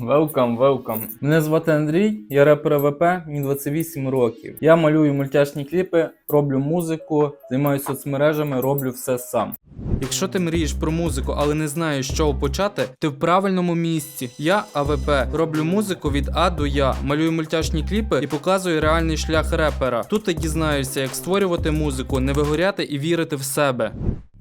Welcome, welcome. Мене звати Андрій, я репер АВП, мені 28 років. Я малюю мультяшні кліпи, роблю музику, займаюся соцмережами, роблю все сам. Якщо ти мрієш про музику, але не знаєш, з чого почати, ти в правильному місці. Я АВП роблю музику від А до Я, малюю мультяшні кліпи і показую реальний шлях репера. Тут ти дізнаєшся, як створювати музику, не вигоряти і вірити в себе.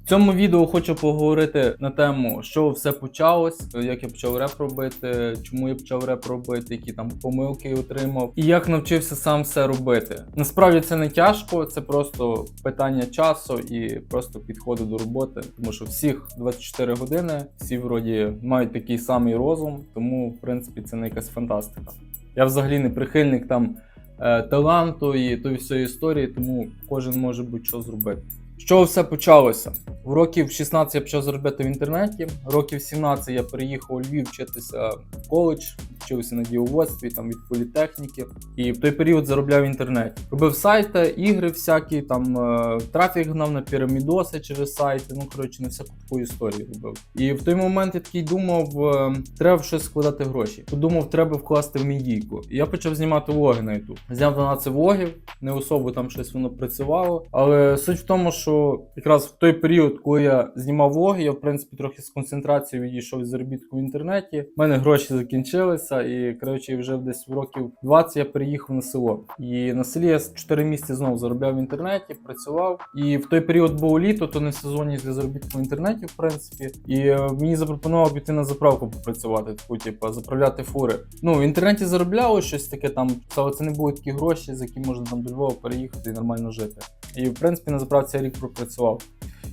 В цьому відео хочу поговорити на тему, що все почалось, як я почав реп робити, чому я почав реп робити, які там помилки отримав, і як навчився сам все робити. Насправді це не тяжко, це просто питання часу і просто підходу до роботи, тому що всіх 24 години, всі вроді мають такий самий розум, тому в принципі це не якась фантастика. Я взагалі не прихильник там е, таланту і тої всієї історії, тому кожен може будь-що зробити. Чого все почалося? В років 16 я почав заробляти в інтернеті. Років 17 я переїхав у Львів вчитися в коледж, вчився на діловодстві там від політехніки. І в той період заробляв в інтернеті. Робив сайти, ігри всякі, там е, трафік гнав на пірамідоси через сайти. Ну коротше, на всяку таку історію робив. І в той момент я такий думав, е, треба щось складати гроші. Подумав, треба вкласти в медійку. І я почав знімати влоги на YouTube. Зняв 12 влогів, не особо там щось воно працювало. Але суть в тому, що якраз в той період, коли я знімав влоги, я в принципі трохи з концентрацією відійшов від заробітку в інтернеті. У мене гроші закінчилися, і коротше, вже десь в років 20 я переїхав на село. І на селі я 4 місяці знову заробляв в інтернеті, працював. І в той період було літо, то не сезонні для заробітку в інтернеті, в принципі. І е, мені запропонував піти на заправку попрацювати, таку, типу, заправляти фури. Ну, в інтернеті заробляли щось таке там, але це не були такі гроші, за які можна там до Львова переїхати і нормально жити. І в принципі на заправці я рік пропрацював.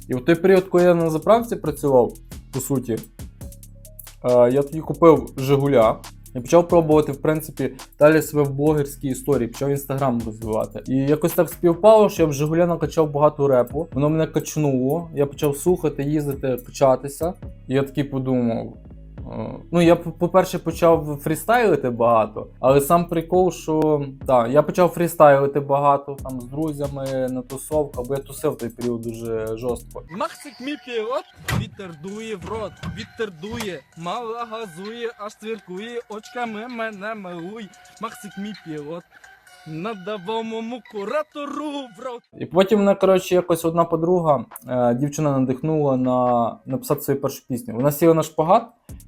І в той період, коли я на заправці працював, по суті, е, я тоді купив Жигуля. І почав пробувати, в принципі, далі себе в блогерській історії, почав інстаграм розвивати. І якось так співпало, що я в Жигуля накачав багато репу. Воно мене качнуло. Я почав слухати, їздити, качатися. І я такий подумав. Е, Ну, я, по- по-перше, почав фрістайлити багато, але сам прикол, що так, я почав фрістайлити багато там з друзями на тусовках, бо я тусив в той період дуже жорстко. Максик мій пілот, вітер дує в рот, вітер дує, мала газує, аж цвіркує, очками мене милуй. Максик мій пілот, надавав моєму куратору в рот. І потім мене, коротше, якось одна подруга, е, дівчина надихнула на написати свою першу пісню. Вона сіла на шпагат.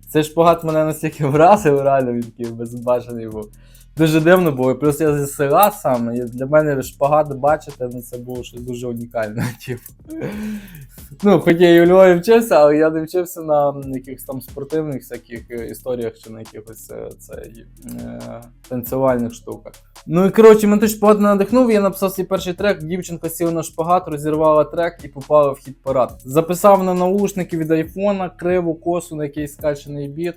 Цей шпагат мене настільки вразив, реально він такий безбажаний був. Дуже дивно було. Плюс я зі села сам, і для мене шпагат бачити, ну це було щось дуже унікальне. Типу. Ну, хоч я і у Львові вчився, але я не вчився на якихось там спортивних всяких е, історіях чи на якихось е, цей, е, танцювальних штуках. Ну і коротше, мене той шпагат надихнув, я написав свій перший трек, дівчинка сіла на шпагат, розірвала трек і попала в хіт парад. Записав на наушники від айфона, криву косу на якийсь скачений біт.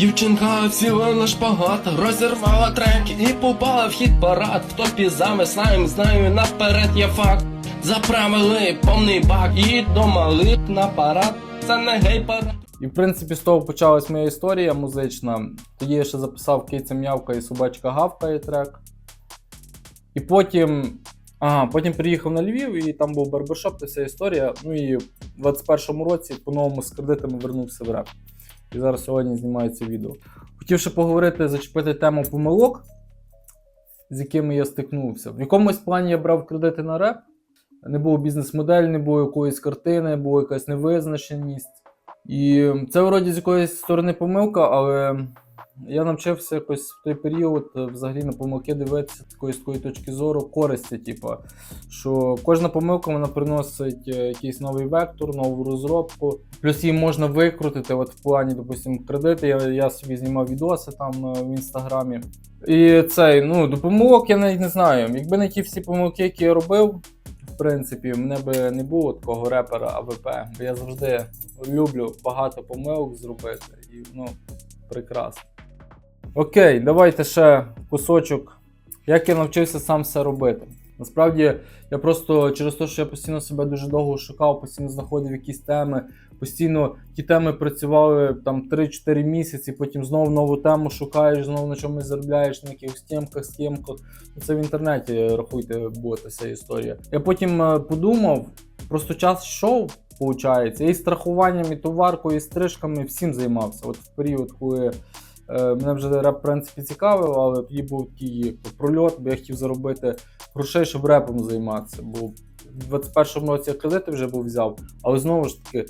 Дівчинка сіла на шпагат, розірвала трек і попала в хіт парад. В топі замислаєм, знаю наперед є факт. Заправили повний бак і домали на парад. Це не гей парад. І в принципі з того почалась моя історія музична. Тоді я ще записав Киця м'явка і собачка гавкає трек. І потім. Ага, потім приїхав на Львів, і там був барбершоп, та вся історія. Ну і в 21-му році по-новому з кредитами вернувся в реп. І зараз сьогодні знімаю це відео. Хотів ще поговорити, зачепити тему помилок, з якими я стикнувся. В якомусь плані я брав кредити на реп. Не було бізнес-модель, не було якоїсь картини, була якась невизначеність. І це вроді з якоїсь сторони помилка, але я навчився якось в той період е, взагалі на помилки дивитися такої, з такої точки зору користі, типу, що кожна помилка вона приносить е, якийсь новий вектор, нову розробку. Плюс її можна викрутити. От в плані, допустим, кредити. Я, я собі знімав відоси там е, в інстаграмі. І цей, ну, до я навіть не знаю. Якби не ті всі помилки, які я робив, в принципі, мене би не було такого репера АВП, бо я завжди люблю багато помилок зробити. І ну, прекрасно. Окей, давайте ще кусочок. Як я навчився сам все робити. Насправді, я просто через те, що я постійно себе дуже довго шукав, постійно знаходив якісь теми, постійно ті теми працювали там 3-4 місяці, потім знову нову тему шукаєш, знову на чомусь заробляєш на якихось темках, схемках. Ну, Це в інтернеті, рахуйте, буде ця історія. Я потім е, подумав, просто час йшов. виходить. І страхуванням, і товаркою, і стрижками всім займався. От в період, коли мене вже реп в принципі цікавив, але тоді був такий прольот, бо я хотів заробити грошей, щоб репом займатися. Бо в 21-му році я кредити вже був взяв, але знову ж таки.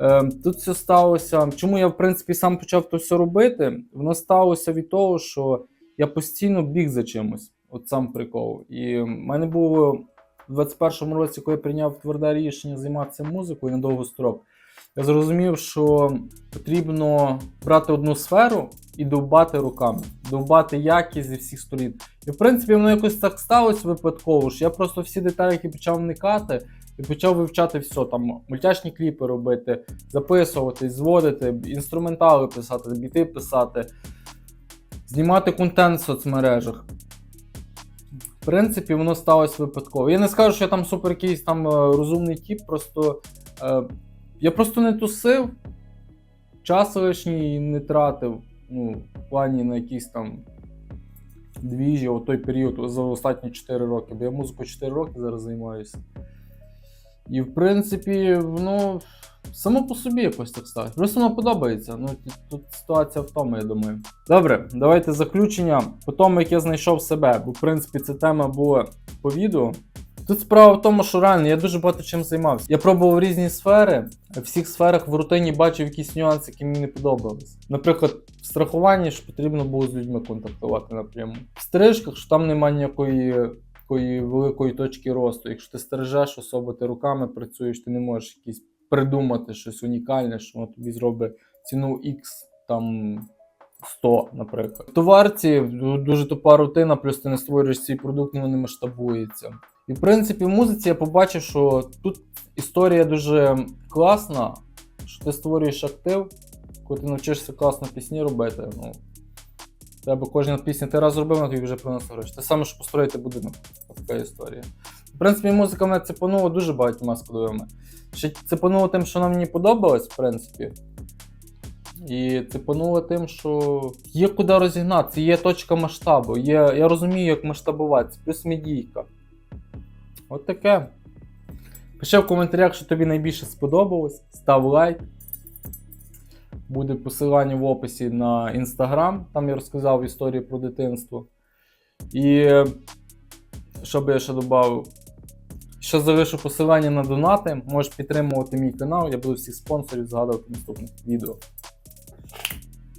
Е, тут все сталося. Чому я в принципі сам почав то все робити? Воно сталося від того, що я постійно біг за чимось. От сам прикол. І в мене було в 21-му році, коли я прийняв тверде рішення займатися музикою на довгострок, я зрозумів, що потрібно брати одну сферу і довбати руками, довбати якість зі всіх сторін. І в принципі воно якось так сталося випадково, що я просто всі деталі, почав вникати, і почав вивчати все, там мультяшні кліпи робити, записувати, зводити, інструментали писати, біти писати, знімати контент в соцмережах. В принципі, воно сталося випадково. Я не скажу, що я там супер якийсь там е, розумний тіп, просто е, я просто не тусив, час лишній не тратив. Ну, в плані на якісь там двіжі, у той період за останні 4 роки. Бо я музику 4 роки зараз займаюся. І в принципі, воно само по собі якось так сталося. Просто воно подобається. Ну, тут ситуація в тому, я думаю. Добре, давайте заключення по тому, як я знайшов себе. Бо, в принципі, ця тема була по відео. Тут справа в тому, що реально я дуже багато чим займався. Я пробував різні сфери. В всіх сферах в рутині бачив якісь нюанси, які мені не подобались. Наприклад, в страхуванні ж потрібно було з людьми контактувати напряму. В стрижках, що там немає ніякої такої великої точки росту. Якщо ти стрижеш особо, ти руками працюєш, ти не можеш якісь придумати щось унікальне, що воно тобі зробить ціну X там 100, наприклад. В товарці дуже тупа рутина, плюс ти не створюєш свій продукт, не масштабується. І в принципі, в музиці я побачив, що тут історія дуже класна, що ти створюєш актив, коли ти навчишся класно пісні робити. Ну, тебе кожна пісня ти раз зробив, вона тобі вже приносить гроші. Те саме, що построїти будинок. Така історія. В принципі, музика мене цепанула дуже багатьма складовими. Ще цепануло тим, що вона мені подобалась, в принципі. І цепануло тим, що є куди розігнатися, є точка масштабу. Є, я розумію, як масштабуватися, плюс медійка. От таке. Пиши в коментарях, що тобі найбільше сподобалось. Став лайк. Буде посилання в описі на інстаграм, там я розказав історію про дитинство. І що би я ще додав? Ще залишу посилання на донати. Можеш підтримувати мій канал. Я буду всіх спонсорів згадувати в наступних відео.